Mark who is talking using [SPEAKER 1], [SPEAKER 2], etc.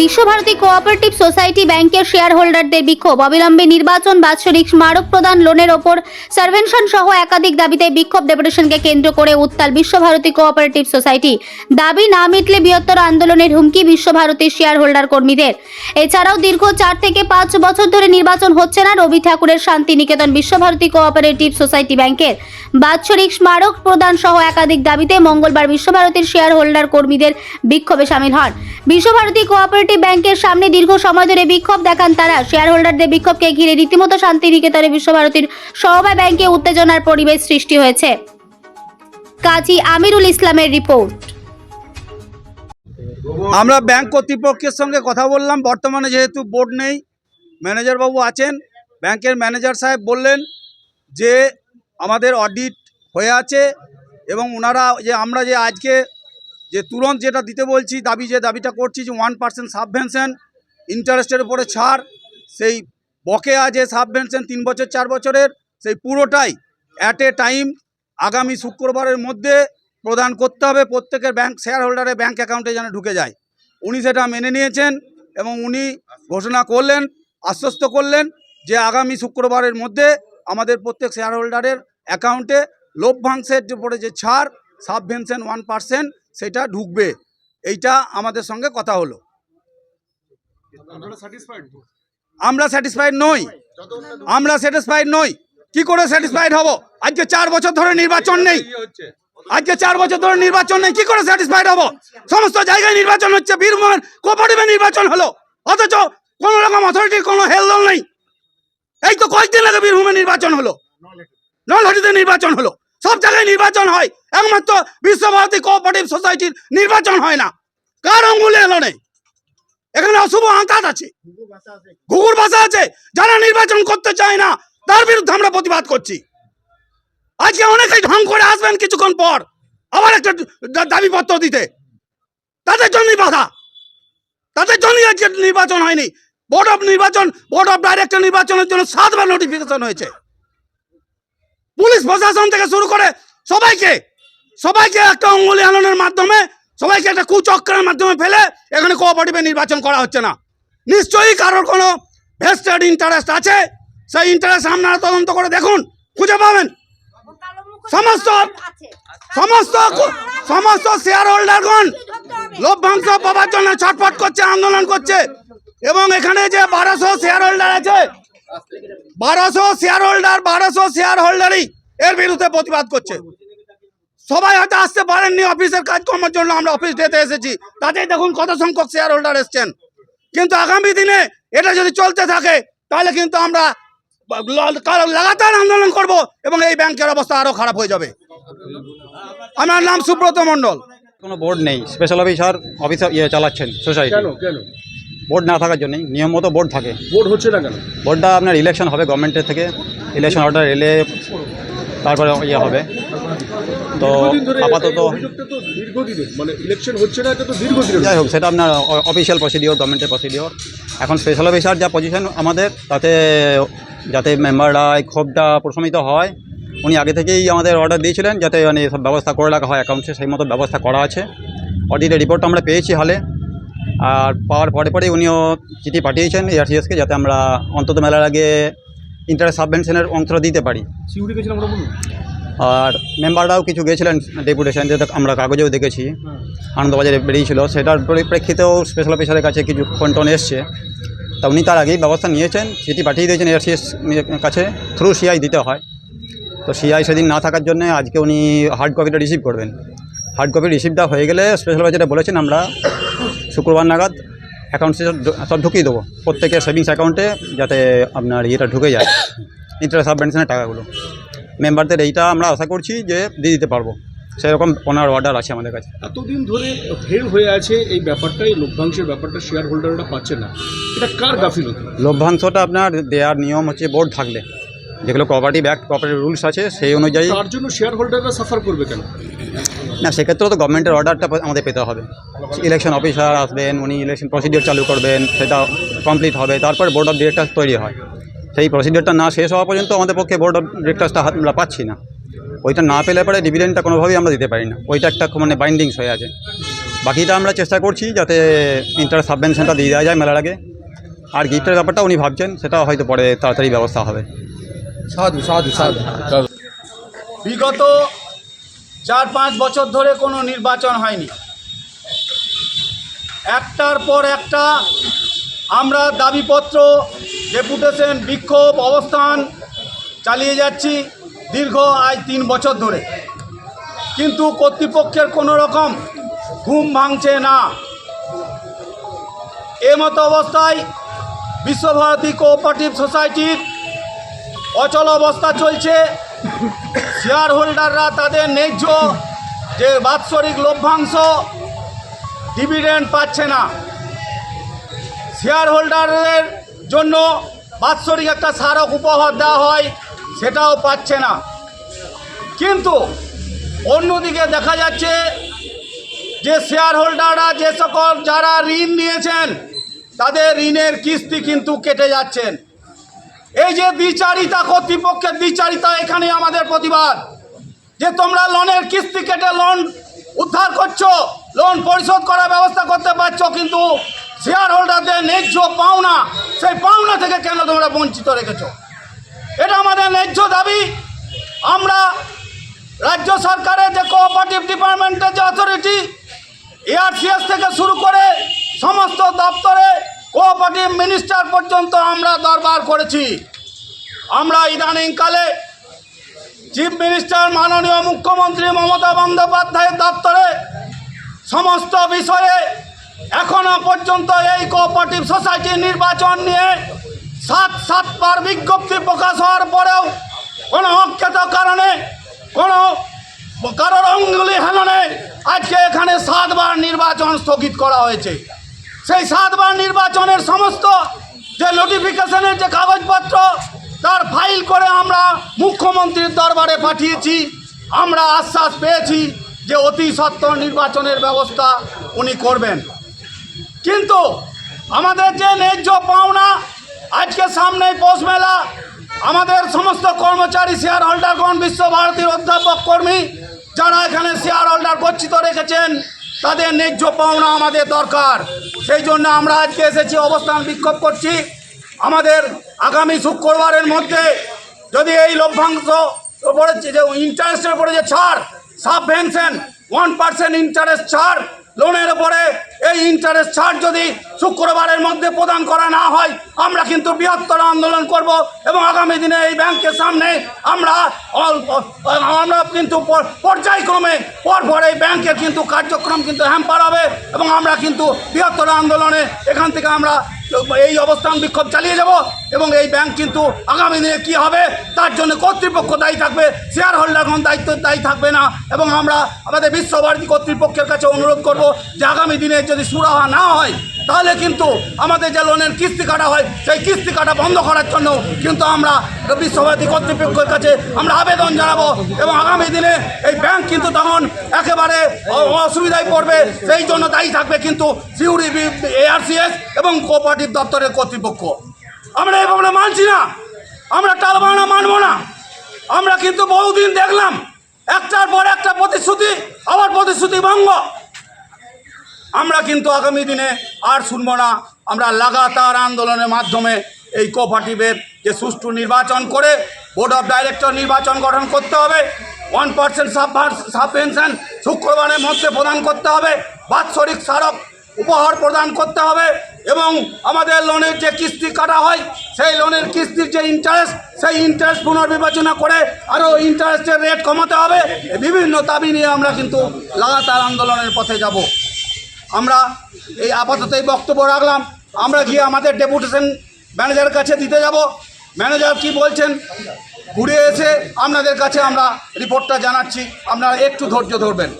[SPEAKER 1] Visva Bharati cooperative society ব্যাংকের share হোল্ডারদের বিক্ষোভ। অবিলম্বে নির্বাচন, বাৎসরিক স্মারক প্রদান, লোনের ওপর সার্ভেনশন সহ একাধিক দাবিতে বিক্ষোভ ডেপুটেশনকে কেন্দ্র করে উত্তাল বিশ্বভারতী কোঅপারেটিভ সোসাইটি দাবি না মিটলে বৃহত্তর আন্দোলনের হুমকি বিশ্বভারতীর শেয়ার হোল্ডার কর্মীদের। এছাড়াও দীর্ঘ চার থেকে পাঁচ বছর ধরে নির্বাচন হচ্ছে না রবি ঠাকুরের শান্তিনিকেতন বিশ্বভারতী কোঅপারেটিভ সোসাইটি ব্যাংকের বাৎসরিক স্মারক প্রদান সহ একাধিক দাবিতে মঙ্গলবার বিশ্বভারতীর শেয়ার হোল্ডার কর্মীদের বিক্ষোভে সামিল হন। বিশ্বভারতী কোঅপারেটিভ ব্যাংকের সামনে দীর্ঘ সময় ধরে বিক্ষোভ দেখান তারা। শেয়ার হোল্ডারদের বিক্ষোভকে ঘিরে রীতিমতো শান্তিনিকেতনে বিশ্বভারতীর সমবায় ব্যাংকে উত্তেজনার পরিবেশ সৃষ্টি হয়েছে। কাজী আমিরুল ইসলামের রিপোর্ট।
[SPEAKER 2] আমরা ব্যাংক কর্তৃপক্ষের সঙ্গে কথা বললাম। বর্তমানে যেহেতু বোর্ড নেই ম্যানেজার বাবু আছেন। ব্যাংকের ম্যানেজার সাহেব বললেন যে, আমাদের অডিট হয়ে আছে এবং ওনারা যে, আমরা যে আজকে যে তুরন্ত যেটা দিতে বলছি, দাবি যে দাবিটা করছি যে ওয়ান পার্সেন্ট সাবভেনশন ইন্টারেস্টের উপরে ছাড়, সেই বকেয়া যে সাবভেনশন তিন বছর, চার বছরের, সেই পুরোটাই অ্যাট এ টাইম আগামী শুক্রবারের মধ্যে প্রদান করতে হবে। প্রত্যেকের ব্যাংক শেয়ার হোল্ডারের ব্যাংক অ্যাকাউন্টে যেন ঢুকে যায়। উনি সেটা মেনে নিয়েছেন এবং উনি ঘোষণা করলেন, আশ্বস্ত করলেন যে আগামী শুক্রবারের মধ্যে আমাদের প্রত্যেক শেয়ার হোল্ডারের অ্যাকাউন্টে লভ্যাংশের পড়ে যে ছাড় সাবভেনশন ওয়ান পার্সেন্ট সেটা ঢুকবে। এইটা আমাদের সঙ্গে কথা হলো। আমরা স্যাটিসফাইড নই। আমরা স্যাটিসফাইড নই। কি করে স্যাটিসফাইড হব? আজকে চার বছর ধরে নির্বাচন নেই। আজকে চার বছর ধরে নির্বাচন নেই। কি করে স্যাটিসফাইড হব? সমস্ত জায়গায় নির্বাচন হচ্ছে। বীরভূমের কোপারেটিভে নির্বাচন হলো। অথচ কোনো রকম অথরিটির কোনো হেলদোল নেই। এই তো কয়েকদিন আগে বীরভূমে নির্বাচন হলো। নলহাটিতে নির্বাচন হলো। সব জায়গায় নির্বাচন হয়। একমাত্র বিশ্বভারতী কোঅপারেটিভ সোসাইটির নির্বাচন হয় না। কার অঙ্গুলে এলো নেই এখানে অশুভ আঁতাত আছে। ঘুঘুর ভাষা আছে। যারা নির্বাচন করতে চায় না, তার বিরুদ্ধে আমরা প্রতিবাদ করছি। আজকে অনেকেই ঢং করে আসবেন কিছুক্ষণ পর, আবার একটা দাবিপত্র দিতে। তাদের জন্যই বাধা। তাদের জন্যই আজকে নির্বাচন হয়নি। বোর্ড অফ নির্বাচন বোর্ড অফ ডাইরেক্টর নির্বাচনের জন্য সাতবার নোটিফিকেশন হয়েছে। পুলিশ প্রশাসন থেকে শুরু করে সবাইকে সবাইকে একটা অঙ্গুলি আননের মাধ্যমে, সবাইকে একটা কুচক্রের মাধ্যমে ফেলে এখানে কোঅপারেটিভে নির্বাচন করা হচ্ছে না। নিশ্চয়ই কারোর কোনো ভেস্টেড ইন্টারেস্ট আছে? সেই ইন্টারেস্ট আপনারা তদন্ত করে দেখুন, খুঁজে পাবেন। সমস্ত সমস্ত সমস্ত শেয়ার হোল্ডারগণ লভ্যাংশ পাওয়ার জন্য ছটফট করছে, আন্দোলন করছে। এবং এখানে যে বারোশো শেয়ার হোল্ডার আছে, বারোশো শেয়ার হোল্ডার বারোশো শেয়ার হোল্ডারই এর বিরুদ্ধে প্রতিবাদ করছে। সবাই হয়তো আসতে পারেননি অফিসের কাজকর্মের জন্য আমরা অফিস ডেতে এসেছি। তাতেই দেখুন কত সংখ্যক শেয়ার হোল্ডার এসছেন। কিন্তু আগামী দিনে এটা যদি চলতে থাকে তাহলে কিন্তু আমরা লাগাতার আন্দোলন করব এবং এই ব্যাংকের অবস্থা আরও খারাপ হয়ে যাবে। আমার নাম সুব্রত মণ্ডল।
[SPEAKER 3] কোনো বোর্ড নেই। স্পেশাল অফিসার অফিসার ইয়ে চালাচ্ছেন সোসাইটি
[SPEAKER 4] কেন কেন?
[SPEAKER 3] বোর্ড না থাকার জন্যই নিয়ম মতো বোর্ড থাকে।
[SPEAKER 4] ভোট হচ্ছে না কেন?
[SPEAKER 3] বোর্ডটা আপনার ইলেকশন হবে গভর্নমেন্টের থেকে। ইলেকশন অর্ডার এলে তারপরে ইয়ে হবে। তো আপাতত
[SPEAKER 4] মানে ইলেকশন হচ্ছে না এটা তো দীর্ঘদিনের
[SPEAKER 3] যাই হোক সেটা আপনার অফিসিয়াল প্রসিডিওর গভর্নমেন্টের প্রসিডিওর এখন স্পেশাল অফিসার যা পজিশন আমাদের তাতে যাতে মেম্বাররা এই ক্ষোভটা প্রশমিত হয় উনি আগে থেকেই আমাদের অর্ডার দিয়েছিলেন যাতে মানে সব ব্যবস্থা করে রাখা হয় অ্যাকাউন্টে সেই মতো ব্যবস্থা করা আছে। অডিটের রিপোর্টটা আমরা পেয়েছি হালে। আর পাওয়ার পরে পরেই উনিও চিঠি পাঠিয়েছেন এআরসিএসকে যাতে আমরা অন্তত মেলার আগে ইন্টারেস্ট সাবভেনশনের অংশটা দিতে পারি।
[SPEAKER 4] সিউড়ি গেছিলাম আমরা বলুন।
[SPEAKER 3] আর মেম্বাররাও কিছু গেছিলেন ডেপুটেশন যেটা আমরা কাগজেও দেখেছি। আনন্দবাজারে বেরিয়েছিল সেটার পরিপ্রেক্ষিতেও স্পেশাল অফিসারের কাছে কিছু ফোন টোন এসছে। তা উনি তার আগেই ব্যবস্থা নিয়েছেন চিঠি পাঠিয়ে দিয়েছেন এআরসিএস কাছে থ্রু সিআই দিতে হয়। তো সিআই সেদিন না থাকার জন্য আজকে উনি হার্ড কপিটা রিসিভ করবেন। হার্ড কপি রিসিভটা হয়ে গেলে স্পেশাল অফিসারে বলেছেন আমরা শুক্রবার নাগাদ অ্যাকাউন্টে সব ঢুকিয়ে দেবো। প্রত্যেকের সেভিংস অ্যাকাউন্টে যাতে আপনার ইয়েটা ঢুকে যায়। ইন্টারেস্ট সাবভেনশনের টাকাগুলো। মেম্বারদের এইটা আমরা আশা করছি যে দিয়ে দিতে পারব। সেরকম ওনার অর্ডার আছে আমাদের কাছে।
[SPEAKER 4] এতদিন ধরে ফেল হয়ে আছে এই ব্যাপারটাই লভ্যাংশের ব্যাপারটা শেয়ার হোল্ডাররা পাচ্ছে না। এটা কার গাফিল
[SPEAKER 3] লভ্যাংশটা আপনার দেওয়ার নিয়ম হচ্ছে বোর্ড থাকলে। যেগুলো কোঅপারেটিভ অ্যাক্ট কোঅপারেটিভ রুলস আছে সেই অনুযায়ী
[SPEAKER 4] তার জন্য শেয়ার হোল্ডাররা সাফার করবে কেন?
[SPEAKER 3] না সেক্ষেত্রেও তো গভর্নমেন্টের অর্ডারটা আমাদের পেতে হবে। ইলেকশন অফিসার আসবেন উনি ইলেকশন প্রসিডিওর চালু করবেন সেটা কমপ্লিট হবে তারপর বোর্ড অফ ডিরেক্টর্স তৈরি হয়। সেই প্রসিডিওরটা না শেষ হওয়া পর্যন্ত আমাদের পক্ষে বোর্ড অফ ডিরেক্টর্সটা হাত আমরা পাচ্ছি না। ওইটা না পেলে পরে ডিভিডেন্ডটা কোনোভাবেই আমরা দিতে পারি না। ওইটা একটা মানে বাইন্ডিংস হয়ে আছে। বাকিটা আমরা চেষ্টা করছি যাতে ইন্টারেস্ট সাবভেনশনটা দিয়ে দেওয়া যায় মেলার আগে। আর গিফটের ব্যাপারটা উনি ভাবছেন সেটা হয়তো পরে তাড়াতাড়ি ব্যবস্থা হবে।
[SPEAKER 5] সাধু সাধু সাধু।
[SPEAKER 2] বিগত চার পাঁচ বছর ধরে কোনো নির্বাচন হয়নি। একটার পর একটা আমরা দাবিপত্র, ডেপুটেশন, বিক্ষোভ, অবস্থান চালিয়ে যাচ্ছি দীর্ঘ আজ তিন বছর ধরে। কিন্তু কর্তৃপক্ষের কোনো রকম ঘুম ভাঙছে না। এ মতো অবস্থায় বিশ্বভারতী কোঅপারেটিভ সোসাইটির অচল অবস্থা চলছে। শেয়ার হোল্ডাররা তাদের ন্যায্য যে বাৎসরিক লভ্যাংশ ডিভিডেন্ড পাচ্ছে না। শেয়ার হোল্ডারের জন্য বাৎসরিক একটা স্মারক উপহার দেওয়া হয়, সেটাও পাচ্ছে না। কিন্তু অন্যদিকে দেখা যাচ্ছে যে শেয়ার হোল্ডাররা যে সকল যারা ঋণ নিয়েছেন, তাদের ঋণের কিস্তি কিন্তু কেটে যাচ্ছেন। এই যে দ্বিচারিতা কর্তৃপক্ষের দ্বিচারিতা এখানে আমাদের প্রতিবাদ। যে তোমরা লোনের কিস্তি কেটে লোন উদ্ধার করছ লোন পরিশোধ করার ব্যবস্থা করতে পারছ, কিন্তু শেয়ার হোল্ডারদের ন্যায্য পাওনা, সেই পাওনা থেকে কেন তোমরা বঞ্চিত রেখেছো? এটা আমাদের ন্যায্য দাবি। আমরা রাজ্য সরকারের যে কোঅপারেটিভ ডিপার্টমেন্টের যে অথরিটি এআরসিএস থেকে শুরু করে সমস্ত দপ্তরে কোঅপারেটিভ মিনিস্টার পর্যন্ত আমরা দরবার করেছি। আমরা ইদানিংকালে চিফ মিনিস্টার মাননীয় মুখ্যমন্ত্রী মমতা বন্দ্যোপাধ্যায়ের দপ্তরে সমস্ত বিষয়ে এখনও পর্যন্ত এই কোঅপারেটিভ সোসাইটির নির্বাচন নিয়ে সাত সাতবার বিজ্ঞপ্তি প্রকাশ হওয়ার পরেও কোনো অজ্ঞাত কারণে, কোনো কারোর অঙ্গুলি হেলনে আজকে এখানে সাতবার নির্বাচন স্থগিত করা হয়েছে। সেই সাতবার নির্বাচনের সমস্ত যে নোটিফিকেশনের যে কাগজপত্র, তার ফাইল করে আমরা মুখ্যমন্ত্রীর দরবারে পাঠিয়েছি। আমরা আশ্বাস পেয়েছি যে অতি সত্ত্বর নির্বাচনের ব্যবস্থা উনি করবেন। কিন্তু আমাদের যে ন্যায্য পাওনা, আজকে সামনে পৌষ মেলা, আমাদের সমস্ত কর্মচারী শেয়ার হোল্ডারগণ বিশ্বভারতীর অধ্যাপক কর্মী, যারা এখানে শেয়ার হোল্ডার গচ্ছিত রেখেছেন তাদের ন্যায্য পাওনা আমাদের দরকার। সেই জন্য আমরা আজকে এসেছি, অবস্থান বিক্ষোভ করছি। আমাদের আগামী শুক্রবারের মধ্যে যদি এই লভ্যাংশ উপরে যে ইন্টারেস্টের উপরে যে ছাড় সাবভেনশন ওয়ান পার্সেন্ট ইন্টারেস্ট ছাড় লোনের উপরে এই ইন্টারেস্ট ছাড় যদি শুক্রবারের মধ্যে প্রদান করা না হয়, আমরা কিন্তু বৃহত্তর আন্দোলন করব এবং আগামী দিনে এই ব্যাংকের সামনে আমরা আমরা কিন্তু পর- পর্যায়ক্রমে পরপর এই ব্যাংকের কিন্তু কার্যক্রম কিন্তু হ্যাম্পার হবে এবং আমরা কিন্তু বৃহত্তর আন্দোলনে এখান থেকে আমরা এই অবস্থান বিক্ষোভ চালিয়ে যাব এবং এই ব্যাংক কিন্তু আগামী দিনে কী হবে, তার জন্য কর্তৃপক্ষ দায়ী থাকবে শেয়ার হোল্ডারগণ দায়িত্ব দায়ী থাকবে না এবং আমরা আমাদের বিশ্বভারতী কর্তৃপক্ষের কাছে অনুরোধ করব যে আগামী দিনে যদি সুরাহা না হয় তাহলে কিন্তু আমাদের যে লোনের কিস্তি কাটা হয়, সেই কিস্তি কাটা বন্ধ করার জন্য কিন্তু আমরা বিশ্বভারতী কর্তৃপক্ষের কাছে আমরা আবেদন জানাব এবং আগামী দিনে এই ব্যাংক কিন্তু তখন একেবারে অসুবিধায় পড়বে। সেই জন্য দায়ী থাকবে কিন্তু সিউড়ি এআরসিএস এবং কোঅপারেটিভ দপ্তরের কর্তৃপক্ষ। আমরা এভাবে মানছি না। আমরা টালবানা মানবো না। আমরা কিন্তু বহুদিন দেখলাম, একটার পর একটা প্রতিশ্রুতি, আবার প্রতিশ্রুতি ভঙ্গ। আমরা কিন্তু আগামী দিনে আর শুনব না। আমরা লাগাতার আন্দোলনের মাধ্যমে এই কোঅপারেটিভের যে সুষ্ঠু নির্বাচন করে বোর্ড অফ ডাইরেক্টর নির্বাচন গঠন করতে হবে। ওয়ান পার্সেন্ট সাবপেনশন শুক্রবারের মধ্যে প্রদান করতে হবে। বাৎসরিক স্মারক উপহার প্রদান করতে হবে এবং আমাদের লোনের যে কিস্তি কাটা হয়, সেই লোনের কিস্তির যে ইন্টারেস্ট সেই ইন্টারেস্ট পুনর্বিবেচনা করে আরও ইন্টারেস্টের রেট কমাতে হবে। বিভিন্ন দাবি নিয়ে আমরা কিন্তু লাগাতার আন্দোলনের পথে যাব। আমরা এই আপাতত এই বক্তব্য রাখলাম। আমরা গিয়ে আমাদের ডেপুটেশন ম্যানেজারের কাছে দিতে যাব। ম্যানেজার কি বলছেন? ঘুরে এসে আপনাদের কাছে আমরা রিপোর্টটা জানাচ্ছি। আপনারা একটু ধৈর্য ধরবেন।